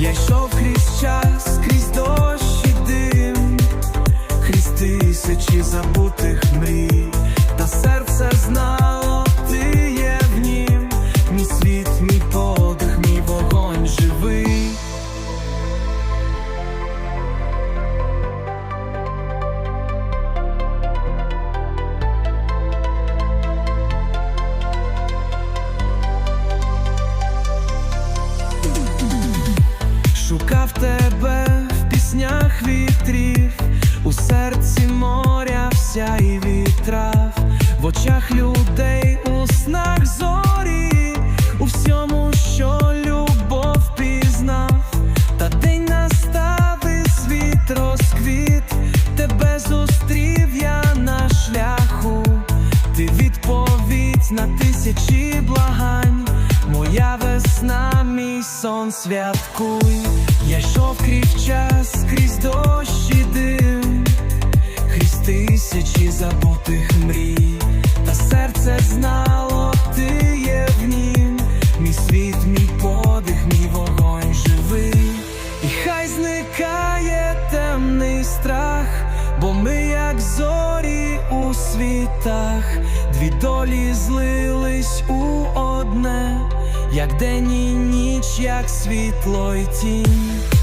Я йшов крізь час, крізь дощ і дим, крізь тисячі забутих мрій, серці моря вся і вітрав, в очах людей, у снах зорі, у всьому, що любов пізнав, та день настав і світ розквіт, тебе зустрів я на шляху, ти відповідь на тисячі благань. Моя весна, мій сон святкуй. Я йшов крізь час, тисячі забутих мрій, та серце знало, ти є в нім, мій світ, мій подих, мій вогонь живий, і хай зникає темний страх, бо ми, як зорі у світах, дві долі злились у одне, як день і ніч, як світло й тінь.